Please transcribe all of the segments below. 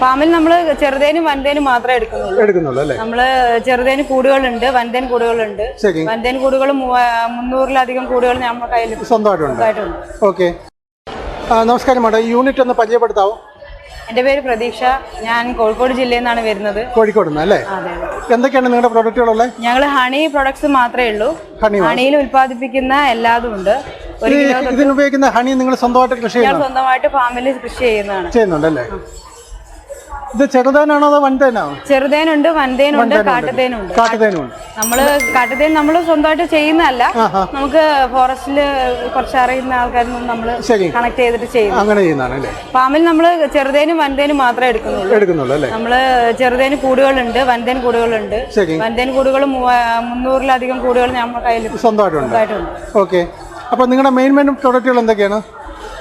ഫാമിൽ നമ്മൾ ചെറുതേനും വൻതേനും മാത്രമേ എടുക്കുന്നുള്ളൂ. എടുക്കുന്നുള്ളൂ അല്ലേ? നമ്മൾ ചെറുതേന് കൂടുകളുണ്ട് വൻതേൻ കൂടുകളുണ്ട്. വൻതേൻ കൂടുകൾ മുന്നൂറിലധികം കൂടുകൾ നമ്മുടെ കയ്യിൽ സ്വന്തമായിട്ടുണ്ട്. ഓക്കെ. നമസ്കാരം മാഡം. യൂണിറ്റ് ഒന്ന് പരിചയപ്പെടുത്താവോ? എന്റെ പേര് പ്രതീക്ഷ. ഞാൻ കോഴിക്കോട് ജില്ലയിൽ നിന്നാണ് വരുന്നത്. കോഴിക്കോട് അല്ലേ? എന്തൊക്കെയാണ് നിങ്ങളുടെ പ്രോഡക്റ്റുകളുള്ളത് ഞങ്ങൾ ഹണി പ്രൊഡക്ട്സ് മാത്രമേ ഉള്ളൂ. ഹണി ഹണിയിൽ ഉൽപ്പാദിപ്പിക്കുന്ന എല്ലാതും ഉണ്ട്. ഇതിനുപയോഗിക്കുന്ന ഹണി നിങ്ങൾ സ്വന്തമായിട്ട് കൃഷി സ്വന്തമായിട്ട് ഫാമിലി കൃഷി ചെയ്യുന്നതാണ്. ചെയ്യുന്നുണ്ടല്ലേ ഇത് ചെറുതേനാണോ അതോ വൻതേനാണോ ചെറുതേനുണ്ട് വൻതേനുണ്ട് കാട്ടുതേനുണ്ട്. കാട്ടുതേനുണ്ട്. നമ്മൾ കാട്ടുതേൻ നമ്മൾ സ്വന്തമായിട്ട് ചെയ്യുന്നതല്ല. നമുക്ക് ഫോറസ്റ്റിൽ കുറച്ച് അറിയുന്ന ആൾക്കാരിൽ നിന്ന് നമ്മൾ കണക്ട് ചെയ്തിട്ട് ചെയ്യുന്നു. അങ്ങനെ ചെയ്യുന്നതാണ് ഫാമിൽ നമ്മൾ ചെറുതേനും വൻതേനും മാത്രമേ എടുക്കുന്നുള്ളൂ. എടുക്കുന്നുള്ളൂ അല്ലേ? നമ്മൾ ചെറുതേന് കൂടുകളുണ്ട് വൻതേൻ കൂടുകളുണ്ട്. വൻതേൻ കൂടുകൾ മുന്നൂറിലധികം കൂടുകൾ നമ്മുടെ കയ്യിൽ സ്വന്തമായിട്ടുണ്ട്. ഓക്കെ. അപ്പൊ നിങ്ങളുടെ മെയിൻ മെയിൻ പ്രൊഡക്റ്റുകൾ എന്തൊക്കെയാണ്?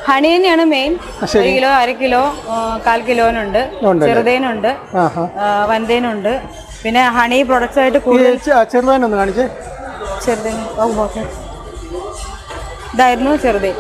ഹണി തന്നെയാണ് മെയിൻ ഒരു കിലോ അര കിലോ കാൽ കിലോനുണ്ട്? ചെറുതേനുണ്ട്. വൻതേനുണ്ട്. പിന്നെ ഹണി പ്രൊഡക്ട്സ് ആയിട്ട് കൂടുതൽ ചെറുതേനൊന്ന് കാണിച്ചേ. ചെറുതേൻ. ഓക്കേ. ഇതായിരുന്നു ചെറുതേൻ.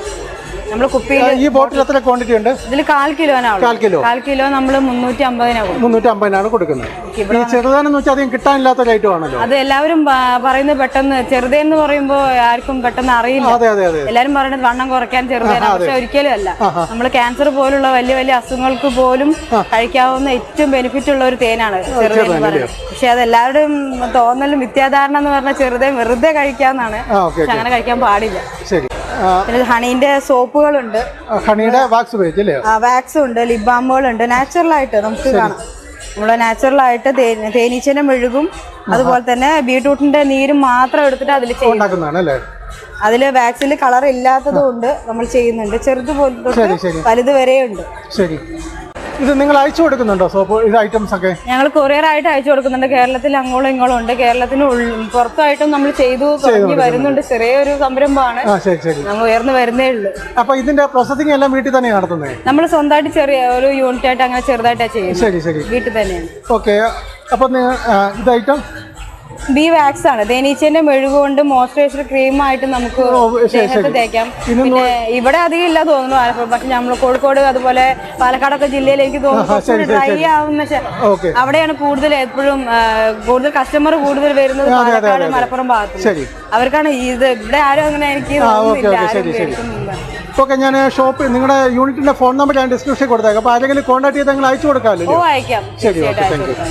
നമ്മൾ കുപ്പിയിൽ ഈ ബോട്ടിൽ എത്ര ക്വാണ്ടിറ്റി ഉണ്ട്? ഇതിൽ കാൽ കിലോനാണ് കാൽ കിലോ. കാൽ കിലോ നമ്മൾ മുന്നൂറ്റി അമ്പതിനാണ് മുന്നൂറ്റി അമ്പതിനാണ് കൊടുക്കുന്നത്. ഈ ചെറുതാനെന്ന് വെച്ചാൽ അധികം കിട്ടാനില്ലാത്ത ഒരു ഐറ്റം ആണല്ലോ. അത് എല്ലാവരും പറയുന്നത് പെട്ടെന്ന് ചെറുതേ എന്ന് പറയുമ്പോൾ ആർക്കും പെട്ടെന്ന് അറിയില്ല. അതെ അതെ അതെ. എല്ലാരും പറയുന്നത് വണ്ണം കുറയ്ക്കാൻ ചെറുതേ പക്ഷെ ഒരിക്കലും അല്ല. നമ്മൾ ക്യാൻസർ പോലുള്ള വലിയ വലിയ അസുഖങ്ങൾക്ക് പോലും കഴിക്കാവുന്ന ഏറ്റവും ബെനിഫിറ്റ് ഉള്ള ഒരു തേനാണ് ചെറുതേൻ എന്ന് പറയുന്നത്. പക്ഷെ അത് എല്ലാവരുടെയും തോന്നലും മിഥ്യാധാരണ എന്ന് പറഞ്ഞാൽ ചെറുതേൻ വെറുതെ കഴിക്കാന്നാണ്. പക്ഷെ അങ്ങനെ കഴിക്കാൻ പാടില്ല. ശരി. ഹണീന്റെ സോപ്പുകളുണ്ട്. ഹണിയുടെ വാക്സ് വാക്സ് ഉണ്ട് ലിപ് ബാമുകളുണ്ട് നാച്ചുറൽ ആയിട്ട് നമുക്ക് കാണാം. നമ്മൾ നാച്ചുറൽ ആയിട്ട് തേ- തേനീച്ചന്റെ മെഴുകും. അതുപോലെ തന്നെ ബീട്രൂട്ടിന്റെ നീരും മാത്രം എടുത്തിട്ട് അതിൽ ചെയ്യും. അതിൽ വാക്സിൽ കളർ ഇല്ലാത്തത് കൊണ്ട് നമ്മൾ ചെയ്യുന്നുണ്ട്. ചെറുത് പോലും വലുത് വരെയുണ്ട് ശരി. ഇത് നിങ്ങൾ അയച്ചു കൊടുക്കുന്നുണ്ടോ? സോപ്പ് ഇത് ഐറ്റംസ് ഒക്കെ? ഞങ്ങൾ കൊറിയർ ആയിട്ട് അയച്ചു കൊടുക്കുന്നുണ്ട്. കേരളത്തിൽ അങ്ങോളം ഇങ്ങോളം ഉണ്ട്. കേരളത്തിന് പുറത്തായിട്ടും നമ്മൾ ചെയ്തു വരുന്നുണ്ട്. ചെറിയൊരു സംരംഭമാണ്. നമ്മൾ ഉയർന്നു വരുന്നേ ഉള്ളൂ. അപ്പൊ ഇതിന്റെ പ്രോസസിംഗ് എല്ലാം വീട്ടിൽ തന്നെ നടത്തുന്നത് നമ്മൾ സ്വന്തമായിട്ട് ചെറിയ ഒരു യൂണിറ്റ് ആയിട്ട് അങ്ങനെ ചെറുതായിട്ടാണ് ചെയ്യുന്നത്. വീട്ടിൽ തന്നെയാണ്. ഓക്കെ അപ്പൊ നിങ്ങൾ ഇത് ഐറ്റം ബി വാക്സ് ആണ്. തേനീച്ചന്റെ മെഴുകുകൊണ്ട് മോയ്സ്ചറൈസർ ക്രീമായിട്ട് നമുക്ക് ദേഹത്ത് തേക്കാം. പിന്നെ ഇവിടെ അധികം ഇല്ല തോന്നുന്നു ആലപ്പുഴ. പക്ഷെ നമ്മൾ കോഴിക്കോട് അതുപോലെ പാലക്കാടൊക്കെ ജില്ലയിൽ എനിക്ക് തോന്നുന്നു ഡ്രൈ ആവുന്ന അവിടെയാണ് കൂടുതൽ എപ്പോഴും കൂടുതൽ കസ്റ്റമർ കൂടുതൽ വരുന്നത് പാലക്കാട് മലപ്പുറം ഭാഗത്ത്. അവർക്കാണ് ഇത് ഇവിടെ ആരും അങ്ങനെ എനിക്ക് തോന്നുന്നില്ല. ഓക്കെ, ആരും ശരി, ശരി. മേടിക്കുന്നില്ല. ഓക്കെ ഞാൻ ഷോപ്പ് നിങ്ങളുടെ യൂണിറ്റിന്റെ ഫോൺ നമ്പർ ഞാൻ ഡിസ്ക്രിപ്ഷൻ കൊടുത്തേക്കാം. അപ്പോൾ ആരെങ്കിലും കോൺടാക്ട് ചെയ്ത് നിങ്ങൾ അയച്ചു കൊടുക്കാമല്ലോ ശരി, ഓക്കെ, താങ്ക് കൊടുക്കാം.